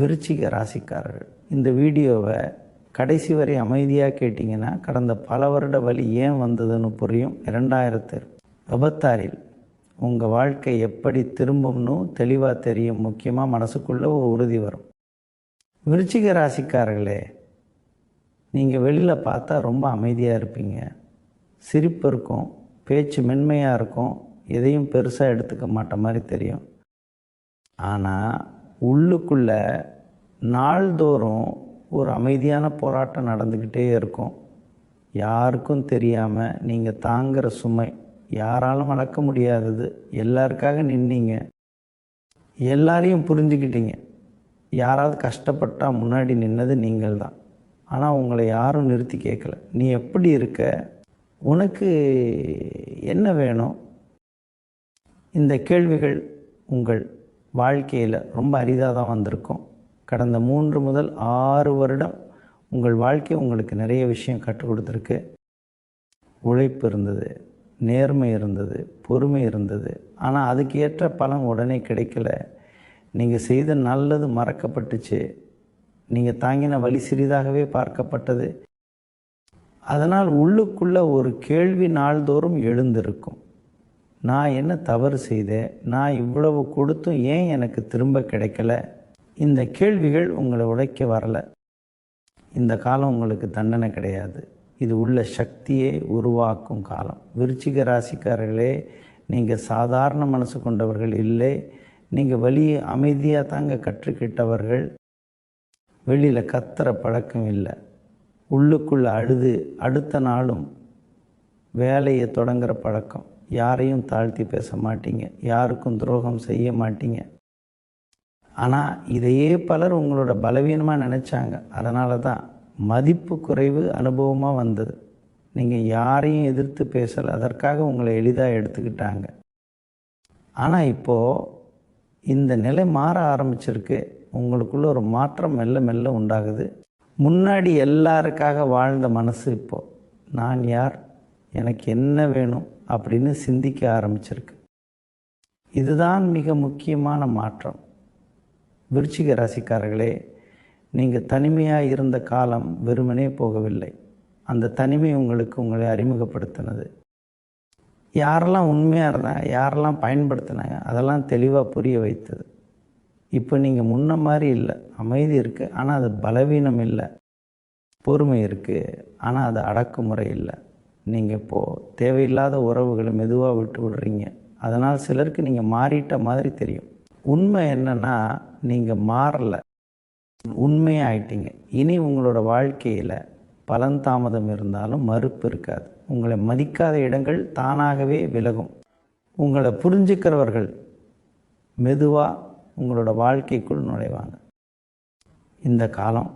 விருச்சிக ராசிக்காரர்கள் இந்த வீடியோவை கடைசி வரை அமைதியாக கேட்டிங்கன்னா கடந்த பல வருட வழி ஏன் வந்ததுன்னு புரியும். இரண்டாயிரத்து விபத்தாறில் உங்கள் வாழ்க்கை எப்படி திரும்பும்னு தெளிவாக தெரியும். முக்கியமாக மனசுக்குள்ளே ஒரு உறுதி வரும். விருச்சிக ராசிக்காரர்களே நீங்கள் வெளியில் பார்த்தா ரொம்ப அமைதியாக இருப்பீங்க. சிரிப்பு இருக்கும் பேச்சு மென்மையாக இருக்கும் எதையும் பெருசாக எடுத்துக்க மாட்ட மாதிரி தெரியும். ஆனால் உள்ளுக்குள்ள நாள்தோறும் ஒரு அமைதியான போராட்டம் நடந்துக்கிட்டே இருக்கும். யாருக்கும் தெரியாமல் நீங்கள் தாங்குகிற சுமை யாராலும் அளக்க முடியாதது. எல்லாருக்காக நின்னீங்க. எல்லாரையும் புரிஞ்சுக்கிட்டீங்க. யாராவது கஷ்டப்பட்டால் முன்னாடி நின்னது நீங்கள் தான் ஆனால் உங்களை யாரும் நிறுத்தி கேட்கல நீ எப்படி இருக்க? உனக்கு என்ன வேணும்? இந்த கேள்விகள் உங்கள் வாழ்க்கையில் ரொம்ப அரிதாக தான் வந்திருக்கும். கடந்த மூன்று முதல் ஆறு வருடம் உங்கள் வாழ்க்கை உங்களுக்கு நிறைய விஷயம் கற்றுக் கொடுத்துருக்கு. உழைப்பு இருந்தது நேர்மை இருந்தது பொறுமை இருந்தது. ஆனால் அதுக்கேற்ற பலன் உடனே கிடைக்கல. நீங்கள் செய்த நல்லது மறக்கப்பட்டுச்சு. நீங்கள் தாங்கின வழி சிறிதாகவே பார்க்கப்பட்டது. அதனால் உள்ளுக்குள்ள ஒரு கேள்வி நாள்தோறும் எழுந்திருக்கும். நான் என்ன தவறு செய்தேன்? நான் இவ்வளவு கொடுத்தும் ஏன் எனக்கு திரும்ப கிடைக்கல? இந்த கேள்விகள் உங்களை உழைக்க வரல. இந்த காலம் உங்களுக்கு தண்டனை கிடையாது. இது உள்ள சக்தியை உருவாக்கும் காலம். விருச்சிக ராசிக்காரர்களே நீங்கள் சாதாரண மனசு கொண்டவர்கள் இல்லை. நீங்கள் வழியை அமைதியாக தாங்க கற்றுக்கிட்டவர்கள். வெளியில் கத்துற பழக்கம் இல்லை. உள்ளுக்குள்ளே அழுது அடுத்த நாளும் வேலையை தொடங்குற பழக்கம். யாரையும் தாழ்த்தி பேச மாட்டீங்க. யாருக்கும் துரோகம் செய்ய மாட்டீங்க. ஆனால் இதையே பலர் உங்களோட பலவீனமாக நினச்சாங்க. அதனால தான் மதிப்பு குறைவு அனுபவமாக வந்தது. நீங்கள் யாரையும் எதிர்த்து பேசலை. அதற்காக உங்களை எளிதாக எடுத்துக்கிட்டாங்க. ஆனால் இப்போது இந்த நிலை மாற ஆரம்பிச்சிருக்கு. உங்களுக்குள்ள ஒரு மாற்றம் மெல்ல மெல்ல உண்டாகுது. முன்னாடி எல்லாருக்காக வாழ்ந்த மனசு இப்போது நான் யார்? எனக்கு என்ன வேணும் அப்படின்னு சிந்திக்க ஆரம்பிச்சிருக்கு. இதுதான் மிக முக்கியமான மாற்றம். விருச்சிக ராசிக்காரர்களே நீங்கள் தனிமையாக இருந்த காலம் வெறுமனே போகவில்லை. அந்த தனிமை உங்களுக்கு உங்களை அறிமுகப்படுத்தினது. யாரெல்லாம் உண்மையாக இருந்தாங்க யாரெல்லாம் பயன்படுத்தினாங்க அதெல்லாம் தெளிவாக புரிய வைத்தது. இப்போ நீங்கள் முன்ன மாதிரி இல்லை. அமைதி இருக்குது ஆனால் அது பலவீனம் இல்லை. பொறுமை இருக்குது ஆனால் அது அடக்குமுறை இல்லை. நீங்கள் இப்போது தேவையில்லாத உறவுகளை மெதுவாக விட்டு விடுறீங்க. அதனால் சிலருக்கு நீங்கள் மாறிட்ட மாதிரி தெரியும். உண்மை என்னென்னா நீங்கள் மாறலை. உண்மையாயிட்டீங்க. இனி உங்களோட வாழ்க்கையில் பலன் தாமதம் இருந்தாலும் மறுப்பு இருக்காது. உங்களை மதிக்காத இடங்கள் தானாகவே விலகும். உங்களை புரிஞ்சுக்கிறவர்கள் மெதுவாக உங்களோட வாழ்க்கைக்குள் நுழைவாங்க. இந்த காலம்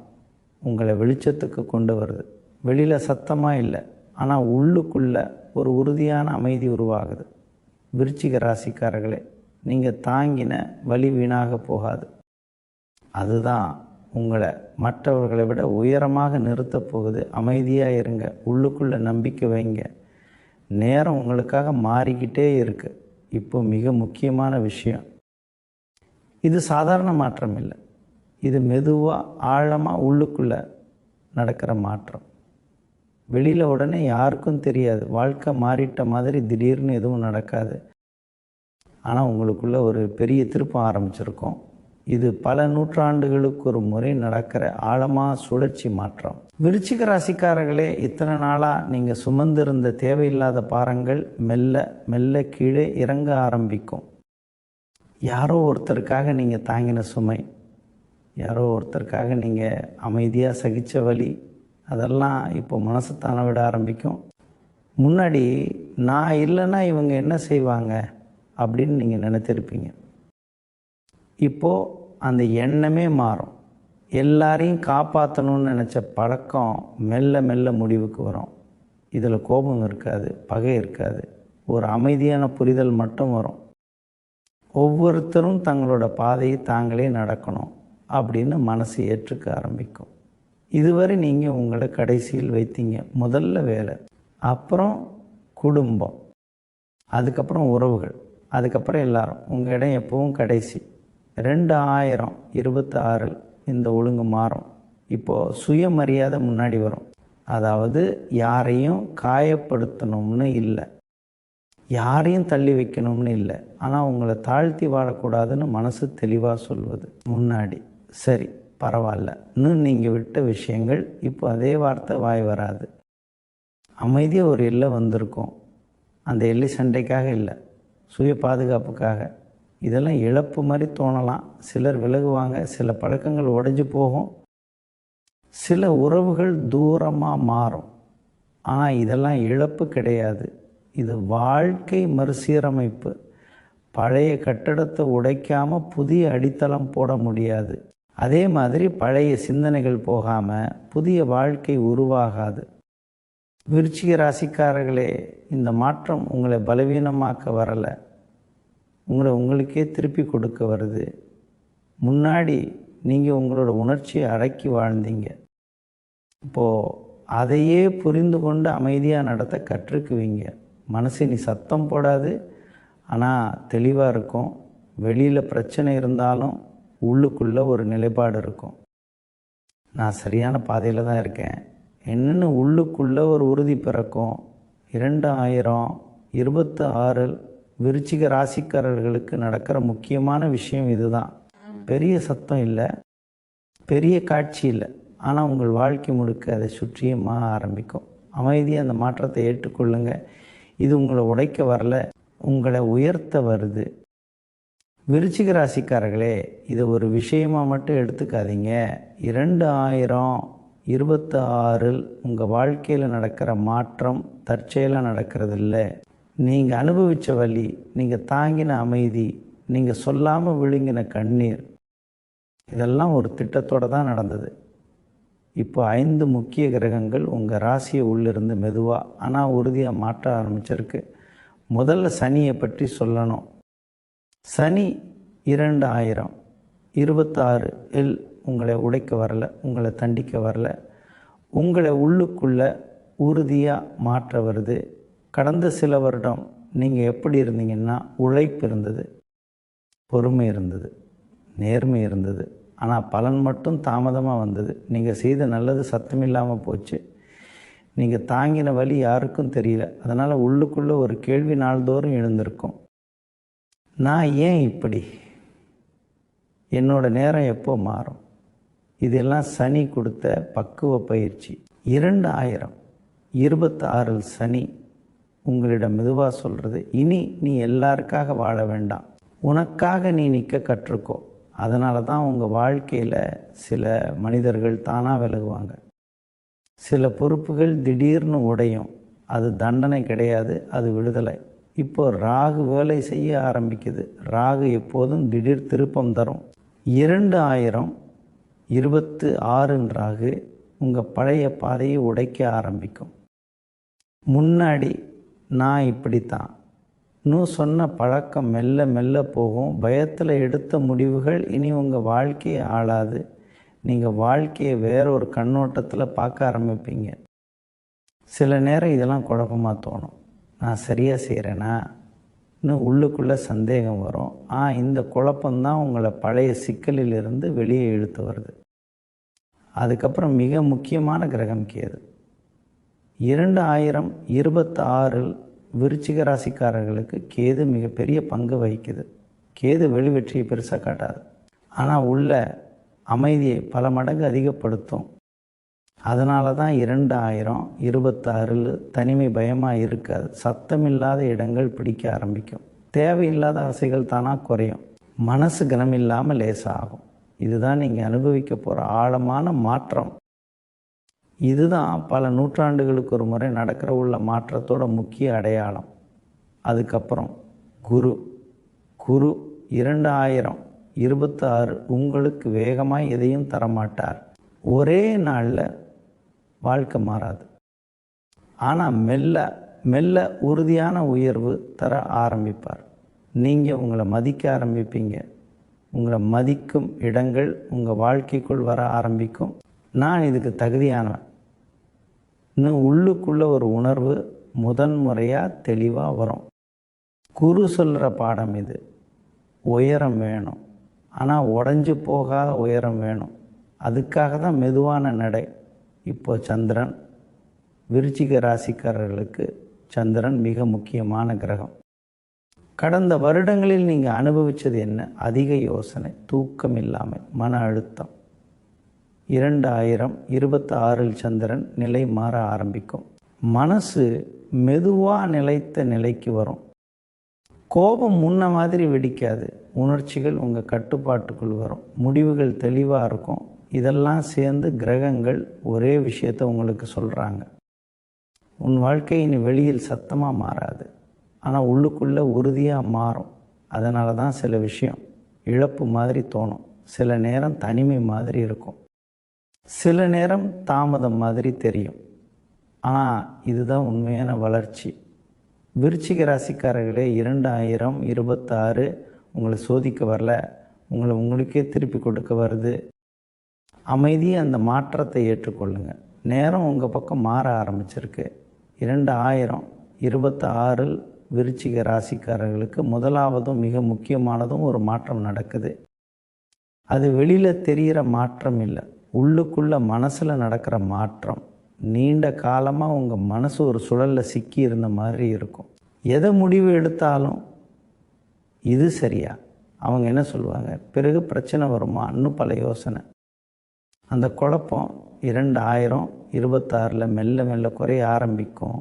உங்களை வெளிச்சத்துக்கு கொண்டு வருது. வெளியில் சத்தமாக இல்லை. ஆனால் உள்ளுக்குள்ள ஒரு உறுதியான அமைதி உருவாகுது. விருச்சிக ராசிக்காரர்களே நீங்கள் தாங்கின வழி வீணாக போகாது. அதுதான் உங்களை மற்றவர்களை விட உயரமாக நிறுத்தப் போகுது. அமைதியாக இருங்க. உள்ளுக்குள்ளே நம்பிக்கை வைங்க. நேரம் உங்களுக்காக மாறிக்கிட்டே இருக்குது இப்போ மிக முக்கியமான விஷயம். இது சாதாரண மாற்றம் இல்லை இது மெதுவாக ஆழமாக உள்ளுக்குள்ளே நடக்கிற மாற்றம். வெளியில் உடனே யாருக்கும் தெரியாது. வாழ்க்கை மாறிட்ட மாதிரி திடீர்னு எதுவும் நடக்காது. ஆனால் உங்களுக்குள்ளே ஒரு பெரிய திருப்பம் ஆரம்பிச்சிருக்கோம். இது பல நூற்றாண்டுகளுக்கு ஒரு முறை நடக்கிற ஆழமாக சுழற்சி மாற்றம். விருச்சிக ராசிக்காரர்களே இத்தனை நாளாக நீங்கள் சுமந்திருந்த தேவையில்லாத பாரங்கள் மெல்ல மெல்ல கீழே இறங்க ஆரம்பிக்கும். யாரோ ஒருத்தருக்காக நீங்கள் தாங்கின சுமை. யாரோ ஒருத்தருக்காக நீங்கள் அமைதியாக சகித்த வழி. அதெல்லாம் இப்போ மனசு தானே விட ஆரம்பிக்கும். முன்னாடி நான் இல்லைன்னா இவங்க என்ன செய்வாங்க அப்படின்னு நீங்கள் நினைத்திருப்பீங்க. இப்போது அந்த எண்ணமே மாறும். எல்லாரையும் காப்பாற்றணும்னு நினச்ச பழக்கம் மெல்ல மெல்ல முடிவுக்கு வரும். இதில் கோபம் இருக்காது பகை இருக்காது. ஒரு அமைதியான புரிதல் மட்டும் வரும். ஒவ்வொருத்தரும் தங்களோட பாதையை தாங்களே நடக்கணும் அப்படின்னு மனசு ஏற்றுக்க ஆரம்பிக்கும். இதுவரை நீங்கள் உங்களை கடைசியில் வைத்தீங்க முதல்ல வேலை அப்புறம் குடும்பம் அதுக்கப்புறம் உறவுகள் அதுக்கப்புறம் எல்லாரும். உங்கள் இடம் எப்பவும் கடைசி. ரெண்டு ஆயிரம் இருபத்தாறு இந்த ஒழுங்கு மாறும். இப்போது சுயமரியாதை முன்னாடி வரும். அதாவது யாரையும் காயப்படுத்தணும்னு இல்லை. யாரையும் தள்ளி வைக்கணும்னு இல்லை. ஆனால் உங்களை தாழ்த்தி வாழக்கூடாதுன்னு மனசு தெளிவாக சொல்வது முன்னாடி. சரி. பரவாயில்ல. இன்னும் நீங்கள் விட்ட விஷயங்கள் இப்போ அதே வார்த்தை வாய் வராது. அமைதியாக ஒரு எல்லை வந்திருக்கும். அந்த எல்லை சண்டைக்காக இல்லை. சுய பாதுகாப்புக்காக. இதெல்லாம் இழப்பு மாதிரி தோணலாம். சிலர் விலகுவாங்க. சில பழக்கங்கள் உடைஞ்சு போகும். சில உறவுகள் தூரமாக மாறும். ஆனால் இதெல்லாம் இழப்பு கிடையாது. இது வாழ்க்கை மறுசீரமைப்பு. பழைய கட்டடத்தை உடைக்காமல் புதிய அடித்தளம் போட முடியாது. அதே மாதிரி பழைய சிந்தனைகள் போகாமல் புதிய வாழ்க்கை உருவாகாது. விருச்சிக ராசிக்காரர்களே இந்த மாற்றம் உங்களை பலவீனமாக்க வரலை. உங்களை உங்களுக்கே திருப்பி கொடுக்க வருது. முன்னாடி நீங்கள் உங்களோட உணர்ச்சியை அடக்கி வாழ்ந்தீங்க. இப்போது அதையே புரிந்து கொண்டு அமைதியாக நடத்த கற்றுக்குவீங்க. மனசு நீ சத்தம் போடாது. ஆனால் தெளிவாக இருக்கும். வெளியில் பிரச்சனை இருந்தாலும் உள்ளுக்குள்ளே ஒரு நிலைப்பாடு இருக்கும். நான் சரியான பாதையில் தான் இருக்கேன். என்னென்னு உள்ளுக்குள்ளே ஒரு உறுதி பிறக்கும். இரண்டு ஆயிரம் இருபத்து ஆறில் விருச்சிக ராசிக்காரர்களுக்கு நடக்கிற முக்கியமான விஷயம் இதுதான். பெரிய சத்தம் இல்லை. பெரிய காட்சி இல்லை. ஆனால் உங்கள் வாழ்க்கை முழுக்க அதை சுற்றியே மாற ஆரம்பிக்கும். அமைதியாக அந்த மாற்றத்தை ஏற்றுக்கொள்ளுங்க. இது உங்களை உடைக்க வரல. உங்களை உயர்த்த வருது. விருச்சிக ராசிக்காரர்களே இதை ஒரு விஷயமாக மட்டும் எடுத்துக்காதீங்க. இரண்டு ஆயிரம் இருபத்தி ஆறில் உங்கள் வாழ்க்கையில் நடக்கிற மாற்றம் தற்செயலாக நடக்கிறது இல்லை நீங்கள் அனுபவித்த வழி நீங்கள் தாங்கின அமைதி நீங்கள் சொல்லாமல் விழுங்கின கண்ணீர் இதெல்லாம் ஒரு திட்டத்தோடு தான் நடந்தது. இப்போ ஐந்து முக்கிய கிரகங்கள் உங்கள் ராசியை உள்ளிருந்து மெதுவாக ஆனால் உறுதியாக மாற்ற ஆரம்பிச்சிருக்கு. முதல்ல சனியை பற்றி சொல்லணும். சனி இரண்டு ஆயிரம் இருபத்தாறு இல் உங்களை உடைக்க வரல உங்களை தண்டிக்க வரல. உங்களை உள்ளுக்குள்ளே உறுதியாக மாற்ற வருது. கடந்த சில வருடம் நீங்கள் எப்படி இருந்தீங்கன்னா உழைப்பு இருந்தது பொறுமை இருந்தது நேர்மை இருந்தது. ஆனால் பலன் மட்டும் தாமதமாக வந்தது. நீங்கள் செய்த நல்லது சத்தம் இல்லாமல் போச்சு. நீங்கள் தாங்கின வழி யாருக்கும் தெரியல. அதனால் உள்ளுக்குள்ளே ஒரு கேள்வி நாள்தோறும் எழுந்திருக்கும். நான் ஏன் இப்படி? என்னோட நேரம் எப்போ மாறும்? இதெல்லாம் சனி கொடுத்த பக்குவ பயிற்சி. இரண்டு ஆயிரம் இருபத்தாறில் சனி உங்களிடம் மெதுவாக சொல்கிறது இனி நீ எல்லாருக்காக வாழ வேண்டாம். உனக்காக நீ நிற்க கற்றுக்கோ. அதனால தான் உங்கள் வாழ்க்கையில் சில மனிதர்கள் தானாக விலகுவாங்க. சில பொறுப்புகள் திடீர்னு உடையும். அது தண்டனை கிடையாது அது விடுதலை. இப்போ ராகு வேலை செய்ய ஆரம்பிக்குது. ராகு எப்போதும் திடீர் திருப்பம் தரும். இரண்டு ஆயிரம் இருபத்து ஆறுன்னு ராகு உங்கள் பழைய பாதையை உடைக்க ஆரம்பிக்கும். முன்னாடி நான் இப்படித்தான். இன்னும் சொன்ன பழக்கம் மெல்ல மெல்ல போகும். பயத்தில் எடுத்த முடிவுகள் இனி உங்கள் வாழ்க்கையை ஆளாது. நீங்கள் வாழ்க்கையை வேற ஒரு கண்ணோட்டத்தில் பார்க்க ஆரம்பிப்பீங்க. சில நேரம் இதெல்லாம் குழப்பமாக தோணும். நான் சரியாக செய்கிறேன்னா இன்னும் உள்ளுக்குள்ளே சந்தேகம் வரும். ஆ இந்த குழப்பம்தான் உங்களை பழைய சிக்கலிலிருந்து வெளியே இழுத்து வருது. அதுக்கப்புறம் மிக முக்கியமான கிரகம் கேது இரண்டு ஆயிரம் இருபத்தி ஆறில் விருச்சிக ராசிக்காரர்களுக்கு கேது மிகப்பெரிய பங்கு வகிக்குது. கேது வெளி வெற்றியை பெருசாக காட்டாது. ஆனால் உள்ள அமைதியை பல மடங்கு அதிகப்படுத்தும். அதனால தான் இரண்டாயிரம் இருபத்தாறில் தனிமை பயமாக இருக்காது சத்தமில்லாத இடங்கள் பிடிக்க ஆரம்பிக்கும். தேவையில்லாத ஆசைகள் தானாக குறையும். மனசு கனமில்லாமல் லேசாகும். இதுதான் நீங்கள் அனுபவிக்க போகிற ஆழமான மாற்றம். இதுதான் பல நூற்றாண்டுகளுக்கு ஒரு முறை நடக்கிற உள்ள மாற்றத்தோட முக்கிய அடையாளம். அதுக்கப்புறம் குரு. குரு இரண்டாயிரம் இருபத்தாறு உங்களுக்கு வேகமாக எதையும் தரமாட்டார். ஒரே நாளில் வாழ்க்கை மாறாது. ஆனால் மெல்ல மெல்ல உறுதியான உயர்வு தர ஆரம்பிப்பார். நீங்கள் உங்களை மதிக்க ஆரம்பிப்பீங்க. உங்களை மதிக்கும் இடங்கள் உங்கள் வாழ்க்கைக்குள் வர ஆரம்பிக்கும். நான் இதுக்கு தகுதியானவன். இன்னும் உள்ளுக்குள்ளே ஒரு உணர்வு முதன் முறையாக தெளிவாக வரும். குரு சொல்கிற பாடம் இது. உயரம் வேணும். ஆனால் உடஞ்சி போகாத உயரம் வேணும். அதுக்காக தான் மெதுவான நடை. இப்போ சந்திரன் விருச்சிக ராசிக்காரர்களுக்கு சந்திரன் மிக முக்கியமான கிரகம். கடந்த வருடங்களில் நீங்கள் அனுபவித்தது என்ன? அதிக யோசனை தூக்கம் இல்லாமல் மன அழுத்தம். இரண்டாயிரம் இருபத்தாறில் இருபத்தி ஆறில் சந்திரன் நிலை மாற ஆரம்பிக்கும். மனசு மெதுவாக நிலைத்த நிலைக்கு வரும். கோபம் முன்ன மாதிரி வெடிக்காது. உணர்ச்சிகள் உங்கள் கட்டுப்பாட்டுக்குள் வரும். முடிவுகள் தெளிவாக இருக்கும். இதெல்லாம் சேர்ந்து கிரகங்கள் ஒரே விஷயத்தை உங்களுக்கு சொல்கிறாங்க உன் வாழ்க்கையின் வெளியில் சத்தமாக மாறாது. ஆனால் உள்ளுக்குள்ளே உறுதியாக மாறும். அதனால தான் சில விஷயம் இழப்பு மாதிரி தோணும். சில நேரம் தனிமை மாதிரி இருக்கும். சில நேரம் தாமதம் மாதிரி தெரியும். ஆனால் இதுதான் உண்மையான வளர்ச்சி. விருச்சிக ராசிக்காரர்களே இரண்டாயிரம் இருபத்தாறு உங்களை சோதிக்க வரல. உங்களை உங்களுக்கே திருப்பி கொடுக்க வருது. அமைதியாக அந்த மாற்றத்தை ஏற்றுக்கொள்ளுங்கள் நேரம் உங்கள் பக்கம் மாற ஆரம்பிச்சிருக்கு. இரண்டு ஆயிரம் இருபத்தி ஆறில் விருச்சிக ராசிக்காரர்களுக்கு முதலாவதும் மிக முக்கியமானதும் ஒரு மாற்றம் நடக்குது. அது வெளியில் தெரிகிற மாற்றம் இல்லை. உள்ளுக்குள்ளே மனசில் நடக்கிற மாற்றம். நீண்ட காலமாக உங்கள் மனசு ஒரு சுழலில் சிக்கி இருந்த மாதிரி இருக்கும். எதை முடிவு எடுத்தாலும் இது சரியா? அவங்க என்ன சொல்லுவாங்க? பிறகு பிரச்சனை வருமா? இன்னும் பல யோசனை. அந்த குழப்பம் இரண்டு ஆயிரம் இருபத்தாறில் மெல்ல மெல்ல குறைய ஆரம்பிக்கும்.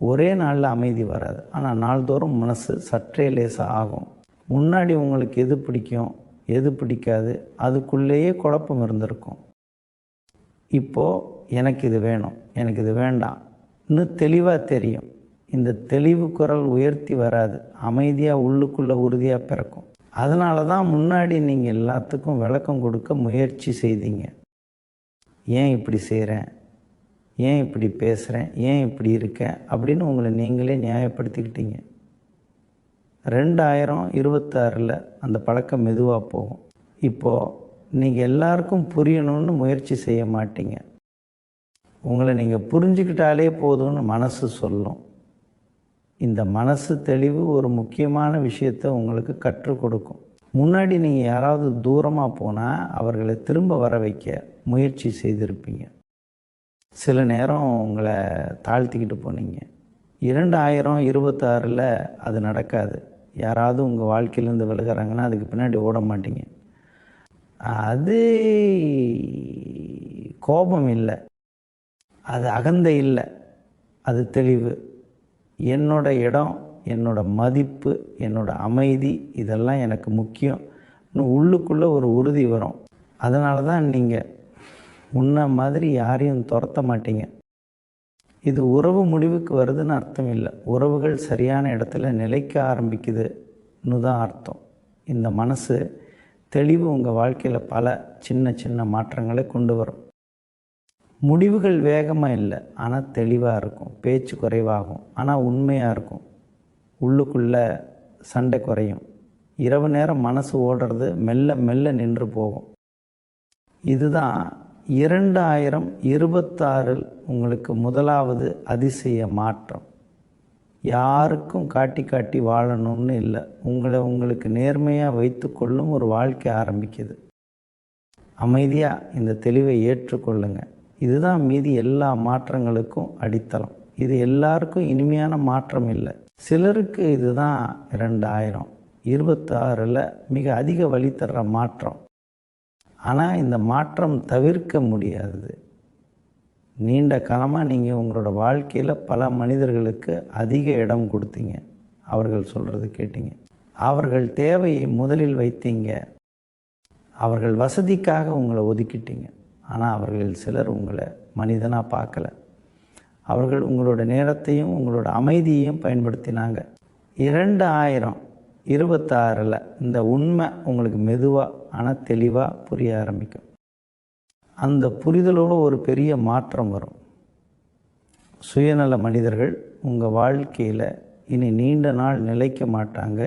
ஒரே நாளில் அமைதி வராது. ஆனால் நாள்தோறும் மனசு சற்றே லேசாக ஆகும். முன்னாடி உங்களுக்கு எது பிடிக்கும் எது பிடிக்காது அதுக்குள்ளேயே குழப்பம் இருந்திருக்கும். இப்போது எனக்கு இது வேணும் எனக்கு இது வேண்டாம் இன்னும் தெளிவாக தெரியும். இந்த தெளிவு குரல் உயர்த்தி வராது. அமைதியாக உள்ளுக்குள்ளே உறுதியாக பிறக்கும். அதனால தான் முன்னாடி நீங்கள் எல்லாத்துக்கும் விளக்கம் கொடுக்க முயற்சி செய்தீங்க. ஏன் இப்படி செய்கிறேன்? ஏன் இப்படி பேசுகிறேன்? ஏன் இப்படி இருக்கேன்? அப்படின்னு உங்களை நீங்களே நியாயப்படுத்திக்கிட்டீங்க. ரெண்டாயிரம் இருபத்தாறில் அந்த பழக்கம் மெதுவாக போகும். இப்போது நீங்கள் எல்லாருக்கும் புரியணும்னு முயற்சி செய்ய மாட்டீங்க. உங்களை நீங்கள் புரிஞ்சுக்கிட்டாலே போதும்னு மனசு சொல்லும். இந்த மனசு தெளிவு ஒரு முக்கியமான விஷயத்தை உங்களுக்கு கற்றுக் கொடுக்கும். முன்னாடி நீங்கள் யாராவது தூரமாக போனால் அவர்களை திரும்ப வர வைக்க முயற்சி செய்திருப்பீங்க. சில நேரம் உங்களை தாழ்த்திக்கிட்டு போனீங்க. இரண்டாயிரம் இருபத்தாறில் அது நடக்காது. யாராவது உங்கள் வாழ்க்கையிலேருந்து விலகிறாங்கன்னா அதுக்கு பின்னாடி ஓட மாட்டீங்க. அது கோபம் இல்லை. அது அகந்தை இல்லை. அது தெளிவு. என்னோட இடம் என்னோட மதிப்பு என்னோட அமைதி இதெல்லாம் எனக்கு முக்கியம். இன்னும் உள்ளுக்குள்ளே ஒரு உறுதி வரும். அதனால தான் நீங்கள் முன்ன மாதிரி யாரையும் துரத்த மாட்டீங்க. இது உறவு முடிவுக்கு வருதுன்னு அர்த்தம் இல்லை. உறவுகள் சரியான இடத்துல நிலைக்க ஆரம்பிக்குதுன்னு தான் அர்த்தம். இந்த மனசு தெளிவு உங்கள் வாழ்க்கையில் பல சின்ன சின்ன மாற்றங்களை கொண்டு வரும். முடிவுகள் வேகமாக இல்லை. ஆனால் தெளிவாக இருக்கும். பேச்சு குறைவாகும். ஆனால் உண்மையாக இருக்கும். உள்ளுக்குள்ளே சண்டை குறையும். இரவு நேரம் மனசு ஓடுறது மெல்ல மெல்ல நின்று போகும். இதுதான் இரண்டாயிரம் இருபத்தாறில் உங்களுக்கு முதலாவது அதிசய மாற்றம். யாருக்கும் காட்டி காட்டி வாழணும்னு இல்லை. உங்களை உங்களுக்கு நேர்மையாக வைத்துக்கொள்ளும் ஒரு வாழ்க்கை ஆரம்பிக்குது. அமைதியாக இந்த தெளிவை ஏற்றுக்கொள்ளுங்க. இதுதான் மீதி எல்லா மாற்றங்களுக்கும் அடித்தளம். இது எல்லாருக்கும் இனிமையான மாற்றம் இல்லை. சிலருக்கு இதுதான் இரண்டாயிரம். இருபத்தாறில் மிக அதிக வழி தர்ற மாற்றம். ஆனால் இந்த மாற்றம் தவிர்க்க முடியாது. நீண்ட காலமாக நீங்கள் உங்களோட வாழ்க்கையில் பல மனிதர்களுக்கு அதிக இடம் கொடுத்தீங்க. அவர்கள் சொல்கிறது கேட்டீங்க. அவர்கள் தேவையை முதலில் வைத்தீங்க. அவர்கள் வசதிக்காக உங்களை ஒதுக்கிட்டீங்க. ஆனால் அவர்கள் சிலர் உங்களை மனிதனாக பார்க்கல. அவர்கள் உங்களோட நேரத்தையும் உங்களோட அமைதியையும் பயன்படுத்தினாங்க. இரண்டு ஆயிரம் இருபத்தாறில் இந்த உண்மை உங்களுக்கு மெதுவாக ஆனால் தெளிவாக புரிய ஆரம்பிக்கும். அந்த புரிதலோடு ஒரு பெரிய மாற்றம் வரும். சுயநல மனிதர்கள் உங்கள் வாழ்க்கையில் இனி நீண்ட நாள் நிலைக்க மாட்டாங்க.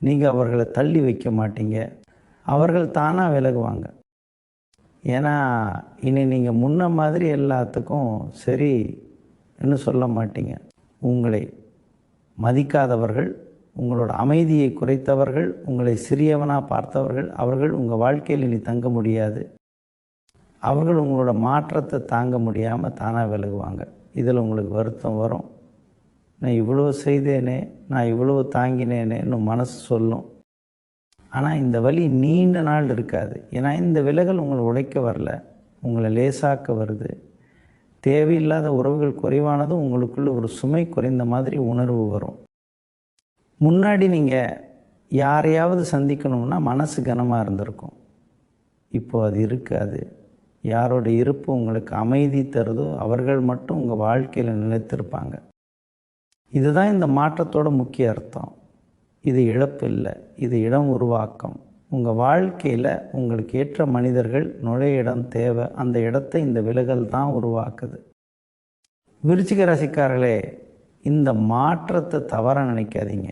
நீங்கள் அவர்களை தள்ளி வைக்க மாட்டீங்க. அவர்கள் தானாக விலகுவாங்க. ஏன்னா இனி நீங்கள் முன்ன மாதிரி எல்லாத்துக்கும் சரி என்று சொல்ல மாட்டீங்க. உங்களை மதிக்காதவர்கள் உங்களோட அமைதியை குறைத்தவர்கள் உங்களை சிறியவனாக பார்த்தவர்கள் அவர்கள் உங்கள் வாழ்க்கையில் இனி தங்க முடியாது. அவர்கள் உங்களோட மாற்றத்தை தாங்க முடியாமல் தானாக விலகுவாங்க. இதில் உங்களுக்கு வருத்தம் வரும். நான் இவ்வளோ செய்தேனே நான் இவ்வளோ தாங்கினேனேன்னு மனசு சொல்லும். ஆனால் இந்த வழி நீண்ட நாள் இருக்காது. ஏன்னா இந்த விலகல் உங்களை உழைக்க வரல. உங்களை லேசாக்க வருது. தேவையில்லாத உறவுகள் குறைவானதும் உங்களுக்குள்ள ஒரு சுமை குறைந்த மாதிரி உணர்வு வரும். முன்னாடி நீங்கள் யாரையாவது சந்திக்கணும்னா மனசு கனமாக இருந்திருக்கும். இப்போ அது இருக்காது. யாரோட இருப்பு உங்களுக்கு அமைதி தருதோ அவர்கள் மட்டும் உங்கள் வாழ்க்கையில் நிலைத்திருப்பாங்க. இதுதான் இந்த மாற்றத்தோட முக்கிய அர்த்தம். இது இழப்பு இல்லை. இது இடம் உருவாக்கம். உங்கள் வாழ்க்கையில் உங்களுக்கு ஏற்ற மனிதர்கள் நுழைய இடம் தேவை. அந்த இடத்தை இந்த விலகல் தான் உருவாக்குது. விருச்சிக ராசிக்காரர்களே இந்த மாற்றத்தை தவறாக நினைக்காதீங்க.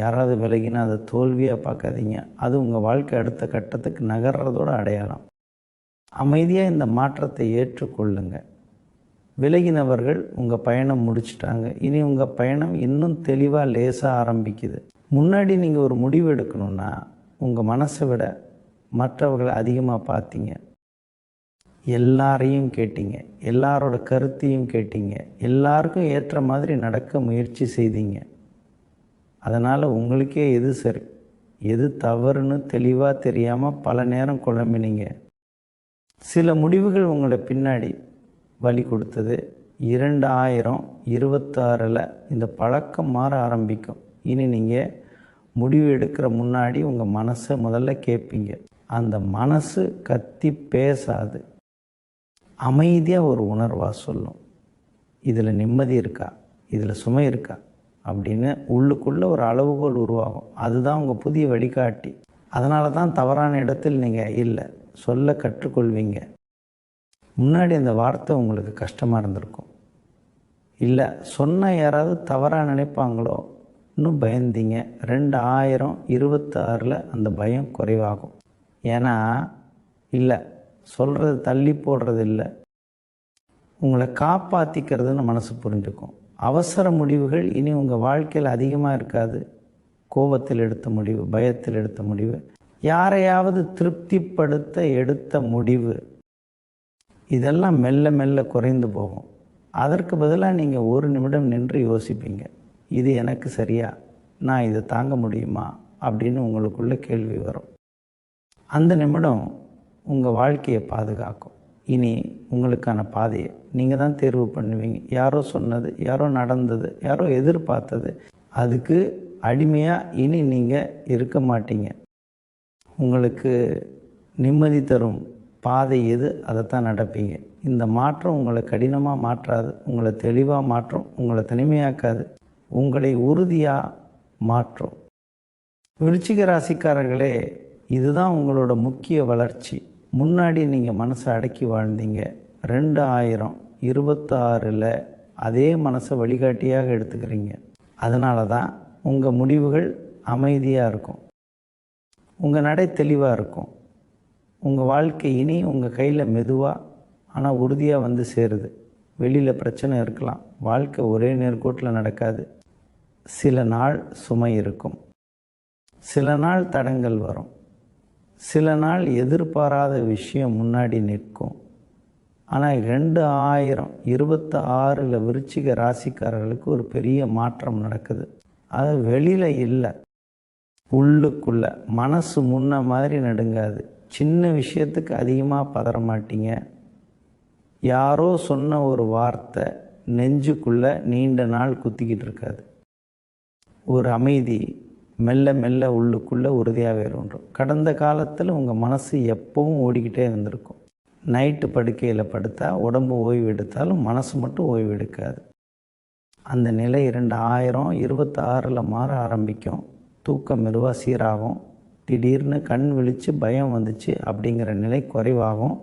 யாராவது விலகினா அதை தோல்வியாக பார்க்காதீங்க. அது உங்கள் வாழ்க்கை அடுத்த கட்டத்துக்கு நகர்றதோட அடையாளம். அமைதியாக இந்த மாற்றத்தை ஏற்றுக்கொள்ளுங்க. விலகினவர்கள் உங்கள் பயணம் முடிச்சிட்டாங்க. இனி உங்கள் பயணம் இன்னும் தெளிவாக லேசாக ஆரம்பிக்குது. முன்னாடி நீங்கள் ஒரு முடிவு எடுக்கணும்னா உங்கள் மனசை விட மற்றவர்களை அதிகமாக பார்த்தீங்க. எல்லாரையும் கேட்டீங்க. எல்லாரோட கருத்தையும் கேட்டீங்க. எல்லாருக்கும் ஏற்ற மாதிரி நடக்க முயற்சி செய்தீங்க. அதனால் உங்களுக்கே எது சரி? எது தவறுன்னு தெளிவாக தெரியாமல் பல நேரம் குழம்பினீங்க. சில முடிவுகள் உங்களை பின்னாடி வழி கொடுத்தது. இரண்டாயிரம் இருபத்தாறில் இந்த பழக்கம் மாற ஆரம்பிக்கும். இனி நீங்கள் முடிவு எடுக்கிற முன்னாடி உங்கள் மனசை முதல்ல கேட்பீங்க அந்த மனசு கத்தி பேசாது. அமைதியாக ஒரு உணர்வாக சொல்லும். இதில் நிம்மதி இருக்கா? இதில் சுமை இருக்கா? அப்படின்னு உள்ளுக்குள்ளே ஒரு அளவுகோல் உருவாகும். அதுதான் உங்கள் புதிய வழிகாட்டி. அதனால தான் தவறான இடத்தில் நீங்கள் இல்லை. சொல்ல கற்றுக்கொள்வீங்க. முன்னாடி அந்த வார்த்தை உங்களுக்கு கஷ்டமாக இருந்திருக்கும். இல்லை சொன்ன யாராவது தவறாக நினைப்பாங்களோ இன்னும் பயந்தீங்க. ரெண்டாயிரம் இருபத்தாறில் அந்த பயம் குறைவாகும். ஏன்னா இல்லை சொல்கிறது தள்ளி போடுறது இல்லை. உங்களை காப்பாற்றிக்கிறதுன்னு மனசு புரிஞ்சுக்கும். அவசர முடிவுகள் இனி உங்கள் வாழ்க்கையில் அதிகமாக இருக்காது. கோபத்தில் எடுத்த முடிவு பயத்தில் எடுத்த முடிவு யாரையாவது திருப்திப்படுத்த எடுத்த முடிவு. இதெல்லாம் மெல்ல மெல்ல குறைந்து போகும். அதற்கு பதிலாக நீங்கள் ஒரு நிமிடம் நின்று யோசிப்பீங்க. இது எனக்கு சரியா? நான் இதை தாங்க முடியுமா? அப்படின்னு உங்களுக்குள்ள கேள்வி வரும். அந்த நிமிடம் உங்கள் வாழ்க்கையை பாதுகாக்கும். இனி உங்களுக்கான பாதையை. நீங்கள் தான் தேர்வு பண்ணுவீங்க. யாரோ சொன்னது யாரோ நடந்தது யாரோ எதிர்பார்த்தது அதுக்கு அடிமையாக இனி நீங்கள் இருக்க மாட்டீங்க. உங்களுக்கு நிம்மதி தரும் பாதை எது? அதைத்தான் நடப்பீங்க. இந்த மாற்றம் உங்களை கடினமாக மாற்றாது. உங்களை தெளிவாக மாற்றும். உங்களை தனிமையாக்காது. உங்களை உறுதியாக மாற்றும். விருச்சிக ராசிக்காரர்களே இதுதான் உங்களோட முக்கிய வளர்ச்சி. முன்னாடி நீங்கள் மனசை அடக்கி வாழ்ந்தீங்க. ரெண்டு ஆயிரம் இருபத்தாறில் அதே மனசை வழிகாட்டியாக எடுத்துக்கிறீங்க. அதனால தான் உங்கள் முடிவுகள் அமைதியாக இருக்கும். உங்கள் நடை தெளிவாக இருக்கும். உங்கள் வாழ்க்கை இனி உங்கள் கையில் மெதுவாக ஆனால் உறுதியாக வந்து சேருது. வெளியில் பிரச்சனை இருக்கலாம். வாழ்க்கை ஒரே நேர்கோட்டில் நடக்காது. சில நாள் சுமை இருக்கும். சில நாள் தடங்கள் வரும். சில நாள் எதிர்பாராத விஷயம் முன்னாடி நிற்கும். ஆனால் ரெண்டு ஆயிரம் இருபத்தி ஆறில் விருச்சிக ராசிக்காரர்களுக்கு ஒரு பெரிய மாற்றம் நடக்குது. அது வெளியில் இல்லை. உள்ளுக்குள்ள மனசு முன்ன மாதிரி நடுங்காது. சின்ன விஷயத்துக்கு அதிகமாக பதற மாட்டீங்க. யாரோ சொன்ன ஒரு வார்த்தை நெஞ்சுக்குள்ளே நீண்ட நாள் குத்திக்கிட்டு இருக்காது. ஒரு அமைதி மெல்ல மெல்ல உள்ளுக்குள்ளே உறுதியாக வேறுன்றோம் கடந்த காலத்தில் உங்கள் மனசு எப்பவும் ஓடிக்கிட்டே இருந்திருக்கும். நைட்டு படுக்கையில் படுத்தா உடம்பு ஓய்வு எடுத்தாலும் மனசு மட்டும் ஓய்வு எடுக்காது. அந்த நிலை இரண்டு ஆயிரம் இருபத்தாறில் மாற ஆரம்பிக்கும். தூக்கம் மெதுவாக சீராகும். திடீர்னு கண் விழித்து பயம் வந்துச்சு அப்படிங்கிற நிலை குறைவாகும்.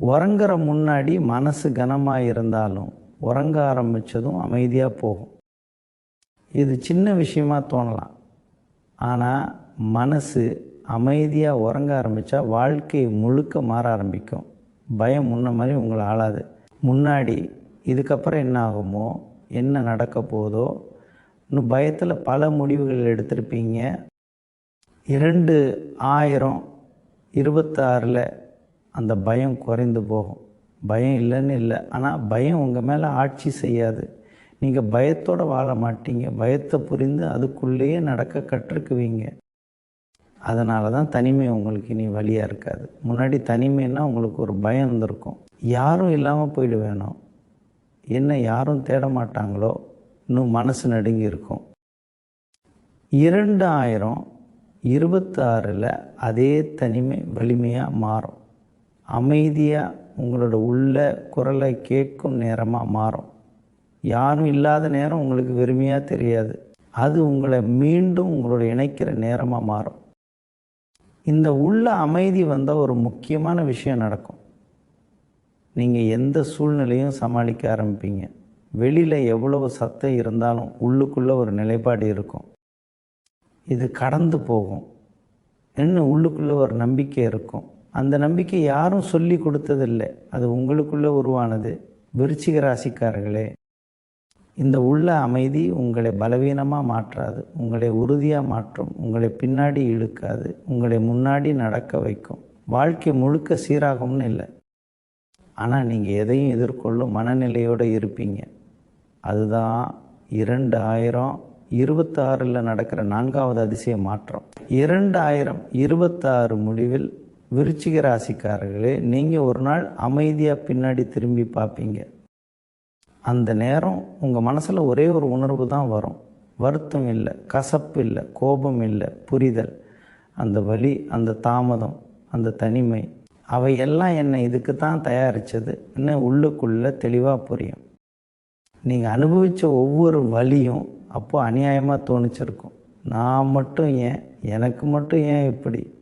உறங்குற முன்னாடி மனசு கனமாக இருந்தாலும் உறங்க ஆரம்பித்ததும் அமைதியாக போகும். இது சின்ன விஷயமா தோணலாம். ஆனால் மனசு அமைதியாக உறங்க ஆரம்பித்தா வாழ்க்கை முழுக்க மாற ஆரம்பிக்கும். பயம் முன்ன மாதிரி உங்களை ஆளாது. முன்னாடி இதுக்கப்புறம் என்ன ஆகுமோ என்ன நடக்க போதோ இன்னும் பயத்தில் பல முடிவுகள் எடுத்திருப்பீங்க. இரண்டு ஆயிரம் இருபத்தாறில் அந்த பயம் குறைந்து போகும். பயம் இல்லைன்னு இல்லை. ஆனால் பயம் உங்கள் மேலே ஆட்சி செய்யாது. நீங்கள் பயத்தோடு வாழ மாட்டீங்க. பயத்தை புரிந்து அதுக்குள்ளேயே நடக்க கற்றுக்குவீங்க. அதனால தான் தனிமை உங்களுக்கு இனி வழியாக இருக்காது. முன்னாடி தனிமைன்னா உங்களுக்கு ஒரு பயம் இருந்திருக்கும். யாரும் இல்லாமல் போயிடு வேணும் என்ன யாரும் தேட மாட்டாங்களோ? இன்னும் மனசு நடுங்கி இருக்கும். இரண்டு ஆயிரம் இருபத்தாறில் அதே தனிமை வலிமையாக மாறும். அமைதியாக உங்களோட உள்ள குரலை கேட்கும் நேரமாக மாறும். யாரும் இல்லாத நேரம் உங்களுக்கு வெறுமையாக தெரியாது. அது உங்களை மீண்டும் உங்களோட இணைக்கிற நேரமாக மாறும். இந்த உள்ள அமைதி வந்தால் ஒரு முக்கியமான விஷயம் நடக்கும். நீங்கள் எந்த சூழ்நிலையும் சமாளிக்க ஆரம்பிப்பீங்க. வெளியில் எவ்வளவு சத்தம் இருந்தாலும் உள்ளுக்குள்ளே ஒரு நிலைப்பாடு இருக்கும். இது கடந்து போகும். இன்னும் உள்ளுக்குள்ளே ஒரு நம்பிக்கை இருக்கும். அந்த நம்பிக்கை யாரும் சொல்லி கொடுத்ததில்லை. அது உங்களுக்குள்ளே உருவானது. விருச்சிக ராசிக்காரர்களே இந்த உள்ள அமைதி உங்களை பலவீனமாக மாற்றாது. உங்களை உறுதியாக மாற்றும். உங்களை பின்னாடி இழுக்காது. உங்களை முன்னாடி நடக்க வைக்கும். வாழ்க்கை முழுக்க சீராகும்னு இல்லை. ஆனால் நீங்கள் எதையும் எதிர்கொள்ளும் மனநிலையோடு இருப்பீங்க. அதுதான் இரண்டு ஆயிரம் இருபத்தாறில் நடக்கிற நான்காவது அதிசய மாற்றம். இரண்டு ஆயிரம் இருபத்தாறு முடிவில் விருச்சிக ராசிக்காரர்களே நீங்கள் ஒரு நாள் அமைதியாக பின்னாடி திரும்பி பார்ப்பீங்க அந்த நேரம் உங்கள் மனசில் ஒரே ஒரு உணர்வு தான் வரும். வருத்தம் இல்லை கசப்பு இல்லை கோபம் இல்லை புரிதல். அந்த வலி அந்த தாமதம் அந்த தனிமை அவையெல்லாம் என்னை இதுக்கு தான் தயாரித்தது இன்னும் உள்ளுக்குள்ளே தெளிவாக புரியும். நீங்கள் அனுபவித்த ஒவ்வொரு வழியும் அப்போ அநியாயமாக தோணிச்சிருக்கும். நான் மட்டும் ஏன்? எனக்கு மட்டும் ஏன் இப்படி?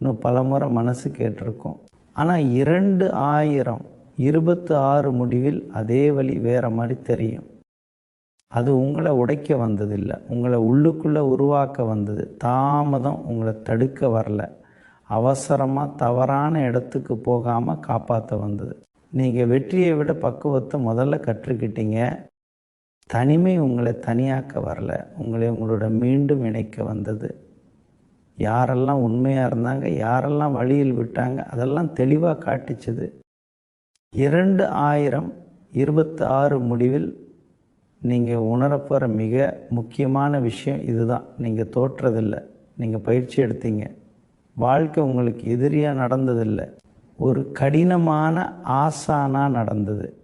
இன்னும் பல முறை மனசு கேட்டிருக்கோம். ஆனால் இரண்டு ஆயிரம் இருபத்து ஆறு முடிவில் அதே வழி வேறு மாதிரி தெரியும். அது உங்களை உடைக்க வந்ததில்லை. உங்களை உள்ளுக்குள்ளே உருவாக்க வந்தது. தாமதம் உங்களை தடுக்க வரல. அவசரமாக தவறான இடத்துக்கு போகாமல் காப்பாற்ற வந்தது. நீங்கள் வெற்றியை விட பக்குவத்தை முதல்ல கற்றுக்கிட்டீங்க. தனிமை உங்களை தனியாக்க வரல. உங்களை உங்களோட மீண்டும் இணைக்க வந்தது. யாரெல்லாம் உண்மையாக இருந்தாங்க யாரெல்லாம் வழியில் விட்டாங்க அதெல்லாம் தெளிவாக காட்டிச்சது. இரண்டு ஆயிரம் இருபத்தி ஆறு முடிவில் நீங்கள் உணரப்போகிற மிக முக்கியமான விஷயம் இதுதான். நீங்கள் தோற்றதில்லை. நீங்கள் பயிற்சி எடுத்தீங்க. வாழ்க்கை உங்களுக்கு எதிரியாக நடந்ததில்லை. ஒரு கடினமான ஆசானாக நடந்தது.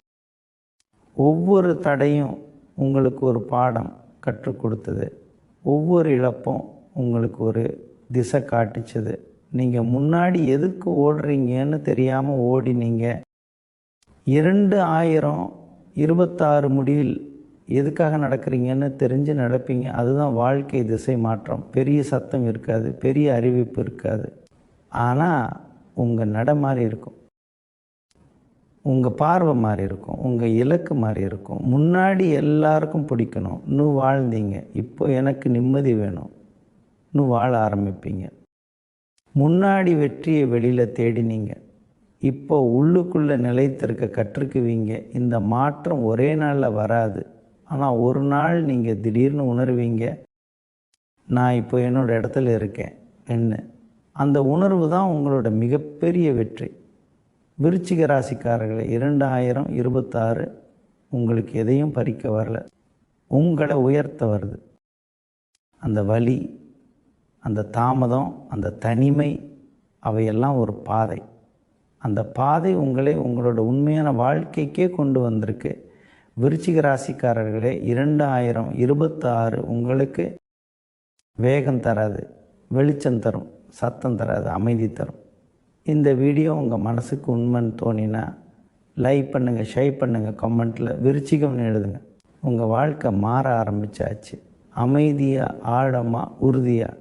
ஒவ்வொரு தடையும் உங்களுக்கு ஒரு பாடம் கற்றுக் கொடுத்தது. ஒவ்வொரு இழப்பும் உங்களுக்கு ஒரு திசை காட்டிச்சது நீங்கள் முன்னாடி எதுக்கு ஓடுறீங்கன்னு தெரியாமல் ஓடினீங்க. இரண்டு ஆயிரம் இருபத்தாறு முடிவில் எதுக்காக நடக்கிறீங்கன்னு தெரிஞ்சு நடப்பீங்க. அதுதான் வாழ்க்கை திசை மாற்றம். பெரிய சத்தம் இருக்காது பெரிய அறிவிப்பு இருக்காது. ஆனால் உங்கள் நட மாதிரி இருக்கும். உங்கள் பார்வை மாதிரி இருக்கும். உங்கள் இலக்கு மாதிரி இருக்கும். முன்னாடி எல்லாருக்கும் பிடிக்கணும். இன்னும் வாழ்ந்தீங்க. இப்போ எனக்கு நிம்மதி வேணும். இன்னும் வாழ ஆரம்பிப்பீங்க. முன்னாடி வெற்றியை வெளியில் தேடினீங்க. இப்போ உள்ளுக்குள்ளே நிலைத்திருக்க கற்றுக்குவீங்க. இந்த மாற்றம் ஒரே நாளில் வராது. ஆனால் ஒரு நாள் நீங்கள் திடீர்னு உணர்வீங்க. நான் இப்போ என்னோடய இடத்துல இருக்கேன். என்ன? அந்த உணர்வு தான் உங்களோட மிகப்பெரிய வெற்றி. விருச்சிக ராசிக்காரர்களை இரண்டாயிரம் இருபத்தாறு உங்களுக்கு எதையும் பறிக்க வரல. உங்களை உயர்த்த வருது. அந்த வலி அந்த தாமதம் அந்த தனிமை அவையெல்லாம் ஒரு பாதை. அந்த பாதை உங்களை உங்களோட உண்மையான வாழ்க்கைக்கே கொண்டு வந்திருக்கு. விருச்சிக ராசிக்காரர்களே இரண்டு ஆயிரம் இருபத்தாறு உங்களுக்கு வேகம் தராது வெளிச்சம் தரும் சத்தம் தராது அமைதி தரும். இந்த வீடியோ உங்கள் மனசுக்கு உண்மைன்னு தோணினா லைக் பண்ணுங்கள் ஷேர் பண்ணுங்கள் கமெண்ட்டில் விருச்சிகம்னு எழுதுங்க. உங்கள் வாழ்க்கை மாற ஆரம்பித்தாச்சு அமைதியாக ஆழமாக உறுதியாக